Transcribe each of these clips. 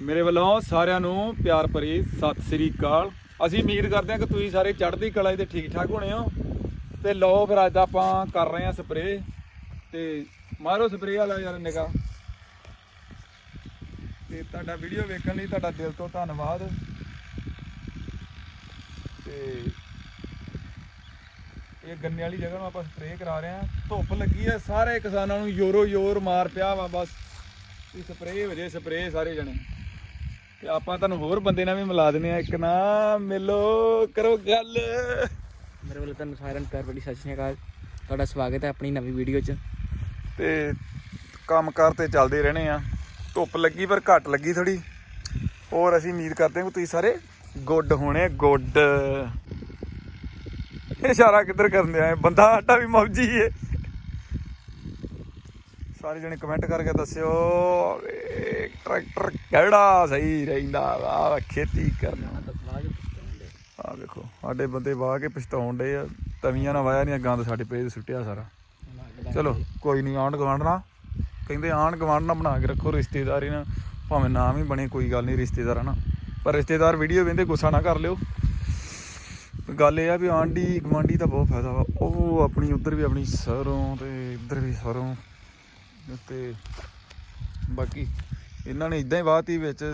ਮੇਰੇ ਵੱਲੋਂ ਸਾਰਿਆਂ ਨੂੰ ਪਿਆਰ ਭਰੀ ਸਤਿ ਸ੍ਰੀ ਅਕਾਲ। ਅਸੀਂ ਉਮੀਦ ਕਰਦੇ ਹਾਂ ਕਿ ਤੁਸੀਂ ਸਾਰੇ ਚੜ੍ਹਦੀ ਕਲਾ 'ਚ ਤੇ ਠੀਕ ਠਾਕ ਹੋਣੇ ਹੋ। ਤੇ ਲਓ ਫਿਰ ਅੱਜ ਆਪਾਂ ਕਰ ਰਹੇ ਹਾਂ ਸਪਰੇ ਤੇ ਮਾਰੋ ਸਪਰੇ ਵਾਲਾ ਯਾਰ ਨਿਕਾ ਤੇ ਤੁਹਾਡਾ ਵੀਡੀਓ ਵੇਖਣ ਲਈ ਤੁਹਾਡਾ ਦਿਲ ਤੋਂ ਧੰਨਵਾਦ। ਤੇ ਇਹ ਗੰਨੇ ਵਾਲੀ ਜਗ੍ਹਾ ਨੂੰ ਆਪਾਂ ਸਪਰੇਅ ਕਰਾ ਰਹੇ ਹਾਂ। ਧੁੱਪ ਲੱਗੀ ਹੈ, ਸਾਰੇ ਕਿਸਾਨਾਂ ਨੂੰ ਯੋਰੋ ਯੋਰ ਮਾਰ ਪਿਆ ਵਾ ਬਸ। ਇਹ ਸਪਰੇਅ ਹੋ ਜੇ, ਸਪਰੇਅ ਸਾਰੇ ਜਣੇ। ਤੇ ਆਪਾਂ ਤੁਹਾਨੂੰ ਹੋਰ ਬੰਦੇ ਨਾਲ ਵੀ ਮਿਲਾ ਦਿੰਦੇ ਆ ਇੱਕ ਨਾ ਮਿਲੋ ਕਰੋ ਗੱਲ। ਮੇਰੇ ਵੱਲੋਂ ਤੁਹਾਨੂੰ ਸਾਰਿਆਂ ਨੂੰ ਪਿਆਰ ਭਰੀ ਸਤਿ ਸ਼੍ਰੀ ਅਕਾਲ। ਤੁਹਾਡਾ ਸਵਾਗਤ ਹੈ ਆਪਣੀ ਨਵੀਂ ਵੀਡੀਓ 'ਚ। ਤੇ ਕੰਮ ਕਾਰ ਤੇ ਚੱਲਦੇ ਰਹਿਣੇ ਆ ਧੁੱਪ ਲੱਗੀ ਪਰ ਘੱਟ ਲੱਗੀ ਥੋੜੀ ਹੋਰ ਅਸੀਂ ਉਮੀਦ ਕਰਦੇ ਹਾਂ ਕਿ ਤੁਸੀਂ ਸਾਰੇ ਗੁੱਡ ਹੋਣੇ ਗੁੱਡ। ਇਸ਼ਾਰਾ ਕਿੱਧਰ ਕਰਨ ਆਏ? ਬੰਦਾ ਆਟਾ ਵੀ ਮੌਜੀ ਏ। ਸਾਰੇ ਜਣੇ ਕਮੈਂਟ ਕਰਕੇ ਦੱਸਿਓ ਟਰੈਕਟਰ ਕਿਹੜਾ ਸਹੀ ਰਹਿੰਦਾ ਵਾ ਖੇਤੀ ਕਰਨਾ। ਆ ਵੇਖੋ ਸਾਡੇ ਬੰਦੇ ਵਾਹ ਕੇ ਪਛਤਾਉਣ ਡੇ ਆ, ਤਵੀਆਂ ਨਾਲ ਵਾਇਆ ਨਹੀਂ ਗੰਦ ਸਾਡੇ ਪੇਜ ਸੁੱਟਿਆ ਸਾਰਾ। ਚਲੋ, ਕੋਈ ਨਹੀਂ ਆਂਢ ਗੁਆਂਢ ਨਾ ਕਹਿੰਦੇ ਆਂਢ ਗੁਆਂਢ ਨਾ ਬਣਾ ਕੇ ਰੱਖੋ, ਰਿਸ਼ਤੇਦਾਰੀ ਨਾਲ। ਭਾਵੇਂ ਨਾਮ ਹੀ ਬਣੇ, ਕੋਈ ਗੱਲ ਨਹੀਂ ਰਿਸ਼ਤੇਦਾਰਾਂ ਨਾਲ ਪਰ ਰਿਸ਼ਤੇਦਾਰ ਵੀਡੀਓ ਵੇਂਦੇ ਗੁੱਸਾ ਨਾ ਕਰ ਲਿਓ। ਗੱਲ ਇਹ ਆ ਵੀ ਆਂਢੀ ਗਵਾਂਢੀ ਦਾ ਬਹੁਤ ਫਾਇਦਾ ਵਾ। ਉਹ ਆਪਣੀ, ਉਧਰ ਵੀ ਆਪਣੀ ਸਰੋਂ ਤੇ ਇੱਧਰ ਵੀ ਸਰੋਂ। ਤੇ ਬਾਕੀ ਇਹਨਾਂ ਨੇ ਇਦਾਂ ਹੀ ਬਾਤੀ ਵਿੱਚ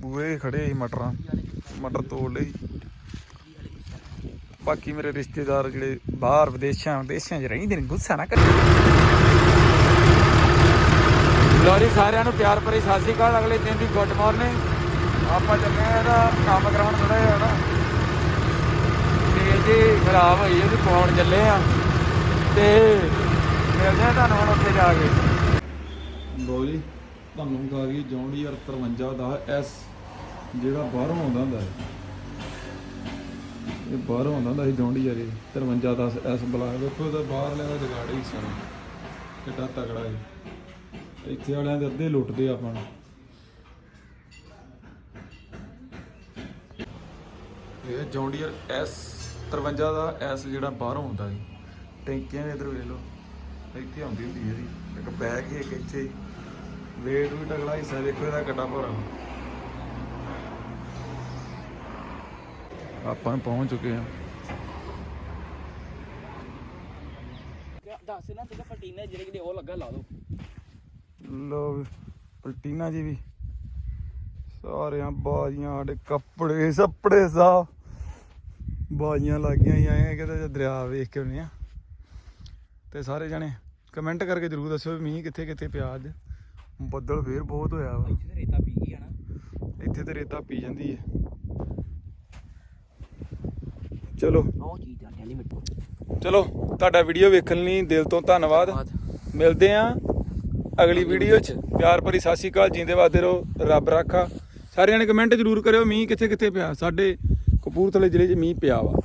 ਬੂਹੇ ਖੜੇ ਸੀ ਮਟਰਾਂ। ਮਟਰ ਤੋੜ ਲਈ ਬਾਕੀ ਮੇਰੇ ਰਿਸ਼ਤੇਦਾਰ ਜਿਹੜੇ ਬਾਹਰ ਵਿਦੇਸ਼ਾਂ ਵਿਦੇਸ਼ਾਂ 'ਚ ਰਹਿੰਦੇ ਨੇ, ਗੁੱਸਾ ਨਾ ਕਰੋ। ਲੋਰੀ ਸਾਰਿਆਂ ਨੂੰ ਪਿਆਰ ਭਰੀ ਸਤਿ ਸ਼੍ਰੀ ਅਕਾਲ। ਅਗਲੇ ਦਿਨ ਦੀ ਗੁੱਡ ਮਾਰਨਿੰਗ। ਆਪਾਂ ਚੱਲੇ ਆ ਇਹਦਾ ਕੰਮ ਕਰਾਉਣ ਥੋੜਾ ਜਿਹਾ ਨਾ ਤੇਲ ਜੀ, ਖਰਾਬ ਹੋਈ ਉਹਦੀ ਪਾਉਣ ਚੱਲੇ ਆ ਤੇ ਮਿਲਦੇ ਆ ਤੁਹਾਨੂੰ ਹੁਣ ਉੱਥੇ ਜਾ ਕੇ। ਲੋ ਜੀ, ਤੁਹਾਨੂੰ ਗਾ ਗਈ ਜੌਂਡੀਅਰ 53 ਦਾ ਐਸ ਜਿਹੜਾ ਬਾਹਰੋਂ ਆਉਂਦਾ ਹੁੰਦਾ ਹੈ ਇਹ ਬਾਹਰੋਂ ਆਉਂਦਾ ਹੁੰਦਾ ਸੀ ਜੌਂਡੀਅਰ ਇਹ 53 ਦਾ ਐਸ ਬਲਾ ਵੇਖੋ ਇਹਦਾ ਬਾਹਰ ਲੈਣਾ ਜਗਾੜ ਹੀ ਸਾਰਾ। ਕਿੱਡਾ ਤਗੜਾ ਹੈ ਇੱਥੇ ਵਾਲਿਆਂ ਦੇ ਅੱਧੇ ਲੁੱਟਦੇ ਆਪਾਂ। ਨੂੰ ਇਹ ਜੌਂਡੀਅਰ ਐਸ 53 ਦਾ ਐਸ ਜਿਹੜਾ ਬਾਹਰੋਂ ਆਉਂਦਾ ਹੈ ਟੈਂਕੀਆਂ ਦੇ ਇਧਰ ਵੇਖ ਲਓ। ਇੱਥੇ ਆਉਂਦੀ ਹੁੰਦੀ ਇਹਦੀ। ਇੱਕ ਬੈਗ ਹੀ ਇੱਕ ਇੱਥੇ। ਵੇਟ ਵੀ ਤਗੜਾ ਹਿੱਸਾ ਦੇਖੋ ਇਹਦਾ ਕੱਟਾ ਭਰਾ। ਆਪਾਂ ਪਹੁੰਚ ਚੁੱਕੇ ਹਾਂ। ਦੱਸ ਨਾ ਤੇਰੇ ਪਟੀਨੇ ਜਿਹੜੇ ਕਿਤੇ ਉਹ ਲੱਗਾ ਲਾ ਦੋ। ਲੋ ਪਲਟੀਨਾ ਜੀ ਵੀ। ਸਾਰਿਆਂ ਬਾਜੀਆਂ ਸਾਡੇ ਕੱਪੜੇ ਸੱਪੜੇ ਸਾ ਬਾਜੀਆਂ ਲੱਗੀਆਂ ਆਏ ਕਿਤੇ ਦਰਿਆ ਵੇਖ ਕੇ ਆਉਨੇ ਆ ਤੇ ਸਾਰੇ ਜਣੇ ਕਮੈਂਟ ਕਰਕੇ ਜਰੂਰ ਦੱਸਿਓ ਵੀ ਮੀਂਹ ਕਿੱਥੇ ਕਿੱਥੇ ਪਿਆ ਅੱਜ। ਬੱਦਲ ਫੇਰ ਬਹੁਤ ਹੋਇਆ ਵਾ। ਇੱਥੇ ਤੇ ਰੇਤਾ ਪੀ ਗਈ ਆ ਨਾ। ਇੱਥੇ ਤੇ ਰੇਤਾ ਪੀ ਜਾਂਦੀ ਹੈ ਚਲੋ। ਉਹ ਚੀਜ਼ ਜਾਂਦੀ ਵਾਲੀ ਮਿੱਟੀ ਚਲੋ ਤੁਹਾਡਾ ਵੀਡੀਓ ਵੇਖਣ ਲਈ ਦਿਲ ਤੋਂ ਧੰਨਵਾਦ। ਮਿਲਦੇ ਆਂ ਅਗਲੀ ਵੀਡੀਓ 'ਚ। ਪਿਆਰ ਭਰੀ ਸਤਿ ਸ਼੍ਰੀ ਅਕਾਲ ਜਿੰਦੇ ਵਾਦੇ ਰਹੋ ਰੱਬ ਰਾਖਾ। ਸਾਰਿਆਂ ਨੇ ਕਮੈਂਟ ਜ਼ਰੂਰ ਕਰਿਓ ਮੀਂਹ ਕਿੱਥੇ ਕਿੱਥੇ ਪਿਆ? ਸਾਡੇ ਕਪੂਰਥਲੇ ਜ਼ਿਲ੍ਹੇ 'ਚ ਮੀਂਹ ਪਿਆ ਵਾ।